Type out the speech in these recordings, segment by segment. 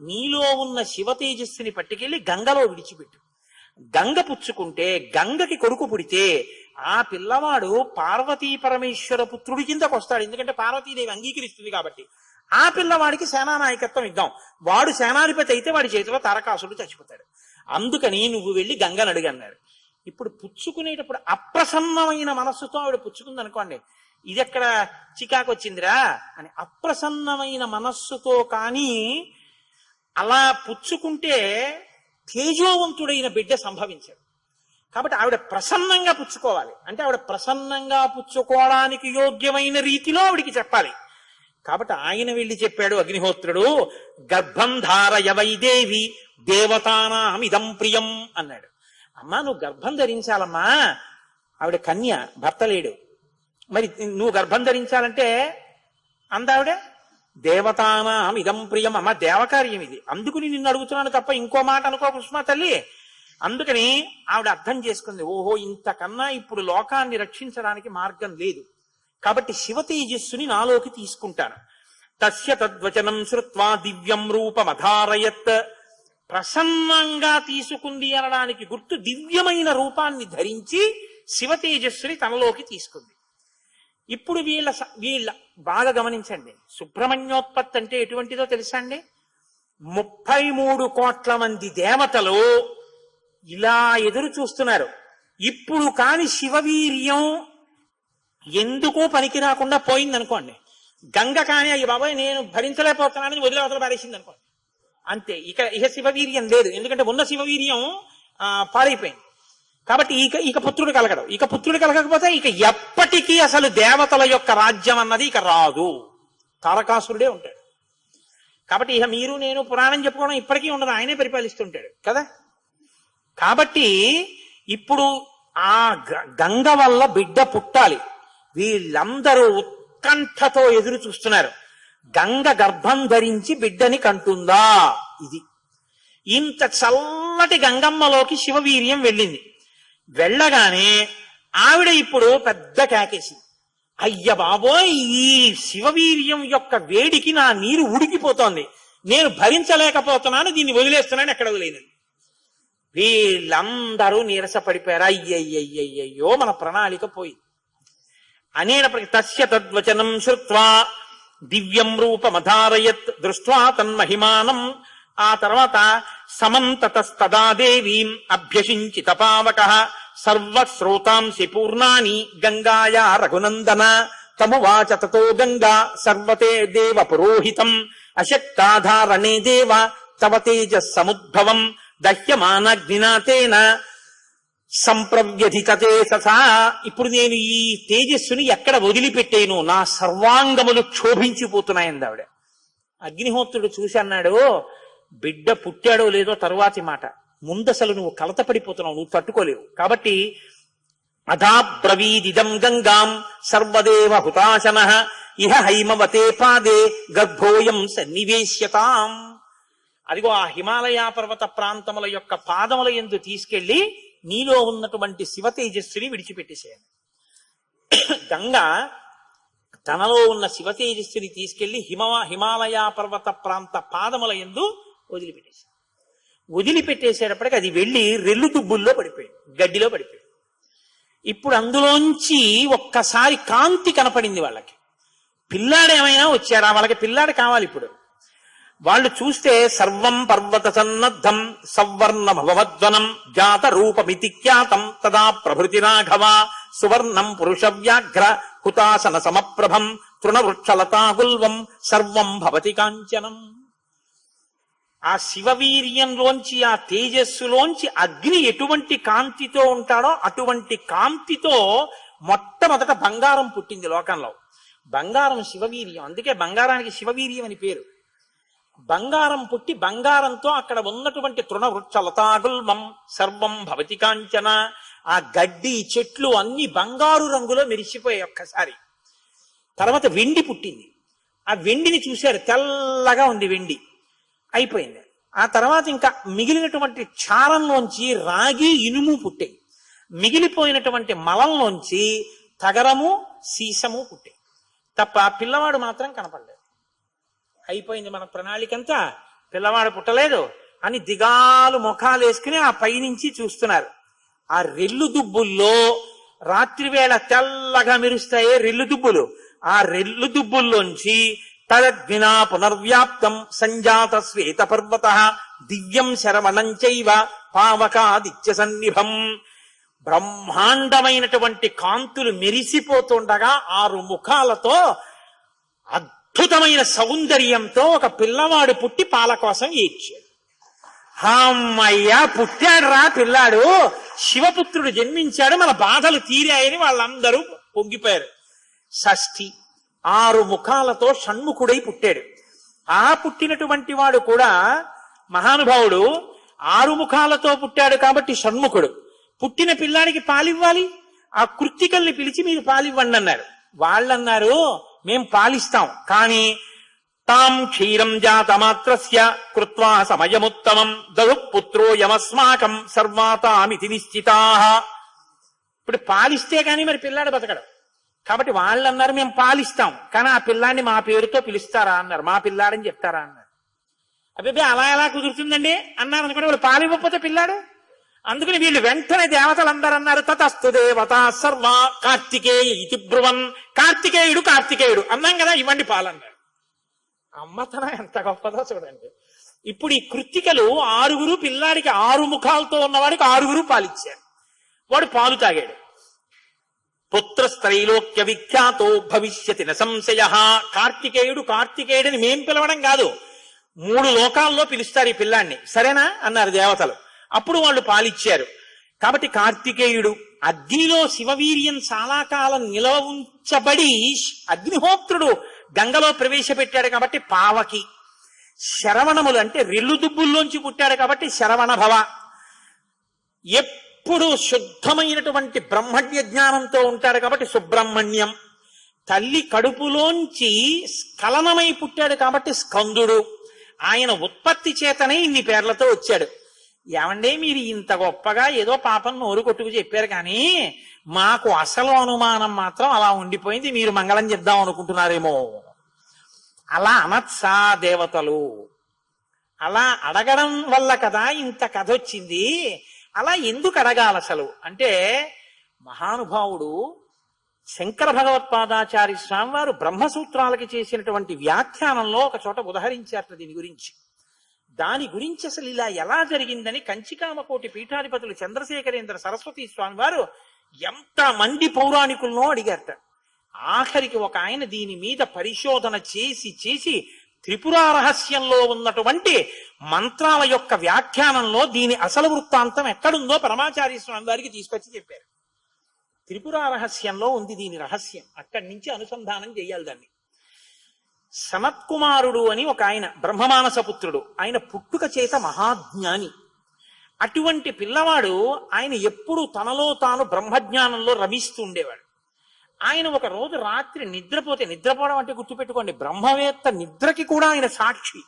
నీలో ఉన్న శివ తేజస్సుని పట్టుకెళ్ళి గంగలో విడిచిపెట్టు. గంగ పుచ్చుకుంటే గంగకి కొడుకు పుడితే ఆ పిల్లవాడు పార్వతీ పరమేశ్వర పుత్రుడి కిందకు వస్తాడు. ఎందుకంటే పార్వతీదేవి అంగీకరిస్తుంది కాబట్టి. ఆ పిల్లవాడికి సేనానాయకత్వం ఇద్దాం. వాడు సేనాధిపతి అయితే వాడి చేతిలో తారకాసుడు చచ్చిపోతాడు. అందుకని నువ్వు వెళ్ళి గంగను అడిగన్నాడు ఇప్పుడు పుచ్చుకునేటప్పుడు అప్రసన్నమైన మనస్సుతో ఆవిడ పుచ్చుకుంది అనుకోండి ఇది ఎక్కడ చికాకు వచ్చిందిరా అని అప్రసన్నమైన మనస్సుతో కానీ అలా పుచ్చుకుంటే తేజోవంతుడైన బిడ్డ సంభవించాడు. కాబట్టి ఆవిడ ప్రసన్నంగా పుచ్చుకోవాలి. అంటే ఆవిడ ప్రసన్నంగా పుచ్చుకోవడానికి యోగ్యమైన రీతిలో ఆవిడికి చెప్పాలి. కాబట్టి ఆయన వెళ్ళి చెప్పాడు అగ్నిహోత్రుడు గర్భం ధారయ వైదేవి ప్రియం అన్నాడు. అమ్మా నువ్వు గర్భం ధరించాలమ్మా. ఆవిడ కన్య భర్త లేడు. మరి నువ్వు గర్భం ధరించాలంటే అందావిడ దేవతానాం ఇదం ప్రియం అమ్మ దేవకార్యం ఇది అందుకుని నిన్ను అడుగుతున్నాను తప్ప ఇంకో మాట అనుకో కృష్ణ తల్లి. అందుకని ఆవిడ అర్థం చేసుకుంది ఓహో ఇంతకన్నా ఇప్పుడు లోకాన్ని రక్షించడానికి మార్గం లేదు. కాబట్టి శివ తేజస్సుని నాలోకి తీసుకుంటాను. తస్య తద్వచనం శ్రుత్వా దివ్యం రూపమధారయత్. ప్రసన్నంగా తీసుకుంది అనడానికి గుర్తు దివ్యమైన రూపాన్ని ధరించి శివ తేజస్సుని తనలోకి తీసుకుంది. ఇప్పుడు వీళ్ళ స- వీళ్ళ బాగా గమనించండి. సుబ్రహ్మణ్యోత్పత్తి అంటే ఎటువంటిదో తెలుసా అండి? ముప్పై మూడు కోట్ల మంది దేవతలు ఇలా ఎదురు చూస్తున్నారు. ఇప్పుడు కాని శివవీర్యం ఎందుకో పనికి రాకుండా పోయింది అనుకోండి గంగ కాని అయ్యి బాబాయ్ నేను భరించలేకపోతున్నానని వదిలి పారేసింది అనుకోండి అంతే ఇక ఇక శివవీర్యం లేదు. ఎందుకంటే ఉన్న శివవీర్యం పాడైపోయింది. కాబట్టి ఇక ఇక పుత్రుడు కలగడు. ఇక పుత్రుడు కలగకపోతే ఇక ఎప్పటికీ అసలు దేవతల యొక్క రాజ్యం అన్నది ఇక రాదు. తారకాసురుడే ఉంటాడు. కాబట్టి ఇక మీరు నేను పురాణం చెప్పుకోవడం ఇప్పటికీ ఉండదు. ఆయనే పరిపాలిస్తుంటాడు. కదా? కాబట్టి ఇప్పుడు ఆ గ- గంగ వల్ల బిడ్డ పుట్టాలి. వీళ్ళందరూ ఉత్కంఠతో ఎదురు చూస్తున్నారు. గంగ గర్భం ధరించి బిడ్డని కంటుందా? ఇది. ఇంత చల్లటి గంగమ్మలోకి శివవీర్యం వెళ్ళింది. వెళ్ళగానే ఆవిడ ఇప్పుడు పెద్ద కేకేసింది. అయ్య బాబోయ్ ఈ శివవీర్యం యొక్క వేడికి నా నీరు ఉడికిపోతోంది. నేను భరించలేకపోతున్నాను దీన్ని వదిలేస్తున్నాను ఎక్కడ వదిలేదని వీళ్ళందరూ నీరసపడిపోయారు. అయ్యయ్యయ్యయ్యో మన ప్రణాళిక పోయి అనేటప్పటికి తస్య తద్వచనం శ్రుత్వా దివ్యం రూపమధారయత్ దృష్ట్వా తన్మహిమానం ఆ తర్వాత సమంతతస్తదా దేవీం అభ్యసించిత పావక సర్వశ్రోతాంసి పూర్ణాని గంగాయా రఘునందన తమువాచ తతో గంగా సర్వతే దేవ పురోహితం అశక్తాధారణే దేవ తవ తేజ సముద్భవం దహ్యమానగ్నినాథేన సంప్రవ్యధితతే సథా. ఇప్పుడు నేను ఈ తేజస్సుని ఎక్కడ వదిలిపెట్టేను? నా సర్వాంగములు క్షోభించిపోతున్నాయంది ఆవిడ. అగ్నిహోత్రుడు చూసి అన్నాడు బిడ్డ పుట్టాడో లేదో తరువాతి మాట. ముందసలు నువ్వు కలత పడిపోతున్నావు నువ్వు తట్టుకోలేవు. కాబట్టి అధాబ్రవీదిదం గంగాం సర్వదేవ హుతాశన ఇహ హైమవతే పాదే గర్భోయం సన్నివేశ్యతాం. అదిగో ఆ హిమాలయ పర్వత ప్రాంతముల యొక్క పాదముల ఎందు తీసుకెళ్ళి నీలో ఉన్నటువంటి శివ తేజస్సుని విడిచిపెట్టేసేయాలి గంగ తనలో ఉన్న శివ తేజస్సుని తీసుకెళ్ళి హిమ హిమాలయ పర్వత ప్రాంత పాదముల ఎందు వదిలిపెట్టేసి వదిలిపెట్టేసేటప్పటికి అది వెళ్ళి రెల్లు దుబ్బుల్లో పడిపోయాడు గడ్డిలో పడిపోయాడు ఇప్పుడు అందులోంచి ఒక్కసారి కాంతి కనపడింది వాళ్ళకి. పిల్లాడు ఏమైనా వచ్చారా? వాళ్ళకి పిల్లాడు కావాలి ఇప్పుడు. వాళ్ళు చూస్తే సర్వం పర్వత సన్నద్ధం సవర్ణ భవద్వనం జాత రూపమితి ఖ్యాతం తదా ప్రభృతి రాఘవ సువర్ణం పురుష వ్యాఘ్ర హుతాసన సమప్రభం తృణవృక్షలతాగుల్వం సర్వం భవతి కాంచనం. ఆ శివవీర్యంలోంచి ఆ తేజస్సులోంచి అగ్ని ఎటువంటి కాంతితో ఉంటాడో అటువంటి కాంతితో మొట్టమొదట బంగారం పుట్టింది లోకంలో. బంగారం శివవీర్యం. అందుకే బంగారానికి శివవీర్యం అని పేరు. బంగారం పుట్టి బంగారంతో అక్కడ ఉన్నటువంటి తృణవృక్ష లతాగుల్మం సర్వం భవతి కాంచన ఆ గడ్డి చెట్లు అన్ని బంగారు రంగులో మెరిసిపోయాయి ఒక్కసారి. తర్వాత వెండి పుట్టింది. ఆ వెండిని చూశారు తెల్లగా ఉంది వెండి. అయిపోయింది. ఆ తర్వాత ఇంకా మిగిలినటువంటి చారంలోంచి రాగి ఇనుము పుట్టాయి మిగిలిపోయినటువంటి మలంలోంచి తగరము సీసము పుట్టాయి తప్ప పిల్లవాడు మాత్రం కనపడలేదు. అయిపోయింది మన ప్రణాళికంతా పిల్లవాడు పుట్టలేదు అని దిగాలు ముఖాలు వేసుకుని ఆ పైనుంచి చూస్తున్నారు. ఆ రెల్లు దుబ్బుల్లో రాత్రివేళ తెల్లగా మెరుస్తాయే రెల్లు దుబ్బులు. ఆ రెల్లు దుబ్బుల్లోంచి తదగ్నినా పునర్వ్యాప్తం సంజాత శ్వేత పర్వత దివ్యం శరవణం చైవ పావకాదిత్య సన్నిభం. బ్రహ్మాండమైనటువంటి కాంతులు మెరిసిపోతుండగా ఆరు ముఖాలతో అద్భుతమైన సౌందర్యంతో ఒక పిల్లవాడు పుట్టి పాల కోసం ఏడ్చాడు. అమ్మయ్యా పుట్టాడురా పిల్లాడు. శివపుత్రుడు జన్మించాడు. మన బాధలు తీరాయని వాళ్ళందరూ పొంగిపోయారు. షష్ఠి ఆరు ముఖాలతో షణ్ముఖుడై పుట్టాడు. ఆ పుట్టినటువంటి వాడు కూడా మహానుభావుడు ఆరు ముఖాలతో పుట్టాడు కాబట్టి షణ్ముఖుడు. పుట్టిన పిల్లాడికి పాలివ్వాలి ఆ కృత్తికల్ని పిలిచి మీరు పాలివ్వండి అన్నారు. వాళ్ళన్నారు మేం పాలిస్తాం కానీ తాం క్షీరం జాతమాత్రస్య కృత్వా సమయముత్తమం దదు పుత్రో యమస్మాకం సర్వాతామితి నిశ్చితా. ఇప్పుడు పాలిస్తే కానీ మరి పిల్లాడు బతకడు. కాబట్టి వాళ్ళు అన్నారు మేము పాలిస్తాం. కానీ ఆ పిల్లాడిని మా పేరుతో పిలుస్తారా అన్నారు. మా పిల్లాడని చెప్తారా అన్నారు. అబ్బాయి అలా ఎలా కుదురుతుందండి? అన్నారు అనుకుంటే వాళ్ళు పాలివ్వకపోతే పిల్లాడు? అందుకని వీళ్ళు వెంటనే దేవతలందరూ అన్నారు తతస్తు దేవత సర్వ కార్తికేయ ఇతి బ్రువన్. కార్తికేయుడు కార్తికేయుడు. అన్నాం కదా ఇవ్వండి పాలన్నారు. అమ్మతన ఎంత గొప్పదో చూడండి. ఇప్పుడు ఈ కృత్తికలు ఆరుగురు పిల్లాడికి ఆరు ముఖాలతో ఉన్నవాడికి ఆరుగురు పాలిచ్చారు. వాడు పాలు తాగాడు. పుత్రస్త్రైలోక్య విఖ్యాతో భవిష్యతి నశంశయ కార్తికేయుడు కార్తికేయుడిని మేం పిలవడం కాదు. మూడు లోకాల్లో పిలుస్తారు ఈ పిల్లాన్ని. సరేనా? అన్నారు దేవతలు. అప్పుడు వాళ్ళు పాలిచ్చారు. కాబట్టి కార్తికేయుడు అగ్నిలో శివవీర్యం చాలా కాలం నిలవ ఉంచబడి అగ్నిహోత్రుడు గంగలో ప్రవేశపెట్టాడు కాబట్టి పావకి. శరవణములు అంటే రెల్లు దుబ్బుల్లోంచి పుట్టాడు కాబట్టి శరవణ భవ. ఎప్పుడు శుద్ధమైనటువంటి బ్రహ్మణ్య జ్ఞానంతో ఉంటాడు కాబట్టి సుబ్రహ్మణ్యం. తల్లి కడుపులోంచి స్ఖలనమై పుట్టాడు కాబట్టి స్కందుడు. ఆయన ఉత్పత్తి చేతనే ఇన్ని పేర్లతో వచ్చాడు. ఏమండే మీరు ఇంత గొప్పగా ఏదో పాపం నోరు కొట్టుకు చెప్పారు కానీ మాకు అసలు అనుమానం మాత్రం అలా ఉండిపోయింది. మీరు మంగళం చెప్దాం అనుకుంటున్నారేమో. అలా అనత్సా దేవతలు అలా అడగడం వల్ల కదా ఇంత కథ వచ్చింది. అలా ఎందుకు అడగాలి అసలు? అంటే మహానుభావుడు శంకర భగవత్పాదాచారి స్వామి వారు బ్రహ్మసూత్రాలకి చేసినటువంటి వ్యాఖ్యానంలో ఒక చోట ఉదహరించారు దీని గురించి. దాని గురించి అసలు ఇలా ఎలా జరిగిందని కంచికామకోటి పీఠాధిపతులు చంద్రశేఖరేంద్ర సరస్వతి స్వామి వారు ఎంత మంది పౌరాణికులనో అడిగారట. ఆఖరికి ఒక ఆయన దీని మీద పరిశోధన చేసి చేసి త్రిపుర రహస్యంలో ఉన్నటువంటి మంత్రాల యొక్క వ్యాఖ్యానంలో దీని అసలు వృత్తాంతం ఎక్కడుందో పరమాచార్య స్వామి వారికి తీసుకొచ్చి చెప్పారు. త్రిపుర రహస్యంలో ఉంది దీని రహస్యం. అక్కడి నుంచి అనుసంధానం చేయాలి దాన్ని. సనత్కుమారుడు అని ఒక ఆయన బ్రహ్మమానస పుత్రుడు. ఆయన పుట్టుక చేత మహాజ్ఞాని. అటువంటి పిల్లవాడు ఆయన ఎప్పుడు తనలో తాను బ్రహ్మజ్ఞానంలో రమిస్తూ ఉండేవాడు. ఆయన ఒక రోజు రాత్రి నిద్రపోతే నిద్రపోవడం అంటే గుర్తుపెట్టుకోండి బ్రహ్మవేత్త నిద్రకి కూడా ఆయన సాక్షి.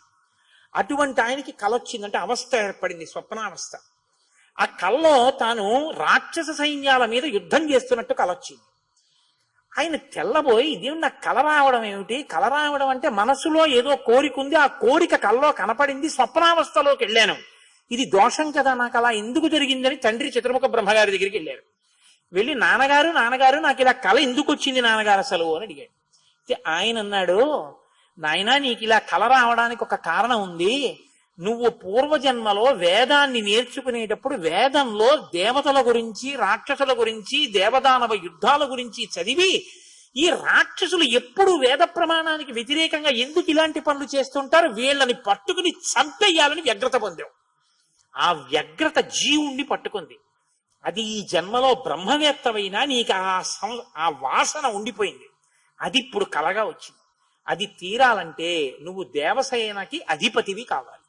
అటువంటి ఆయనకి కల వచ్చిందంటే అవస్థ ఏర్పడింది స్వప్నావస్థ. ఆ కల్లో తాను రాక్షస సైన్యాల మీద యుద్ధం చేస్తున్నట్టు కలొచ్చింది ఆయన తెల్లబోయి ఇదేమి నాకు కల రావడం ఏమిటి? కల రావడం అంటే మనసులో ఏదో కోరిక ఉంది ఆ కోరిక కల్లో కనపడింది స్వప్నావస్థలోకి వెళ్ళాను. ఇది దోషం కదా నాకు అలా ఎందుకు జరిగిందని తండ్రి చతుర్ముఖ బ్రహ్మగారి దగ్గరికి వెళ్ళారు. వెళ్ళి నాన్నగారు నాన్నగారు నాకు ఇలా కళ ఎందుకు వచ్చింది నాన్నగారు అసలు? అని అడిగాడు. అయితే ఆయన అన్నాడు నాయనా నీకు ఇలా కళ రావడానికి ఒక కారణం ఉంది. నువ్వు పూర్వజన్మలో వేదాన్ని నేర్చుకునేటప్పుడు వేదంలో దేవతల గురించి రాక్షసుల గురించి దేవదానవ యుద్ధాల గురించి చదివి ఈ రాక్షసులు ఎప్పుడు వేద ప్రమాణానికి వ్యతిరేకంగా ఎందుకు ఇలాంటి పనులు చేస్తుంటారు? వీళ్ళని పట్టుకుని చంపేయాలని వ్యగ్రత పొందావు. ఆ వ్యగ్రత జీవుణ్ణి పట్టుకుంది. అది ఈ జన్మలో బ్రహ్మవేత్తవైనా నీకు ఆ సం- ఆ వాసన ఉండిపోయింది. అది ఇప్పుడు కలగా వచ్చింది. అది తీరాలంటే నువ్వు దేవసేనకి అధిపతివి కావాలి.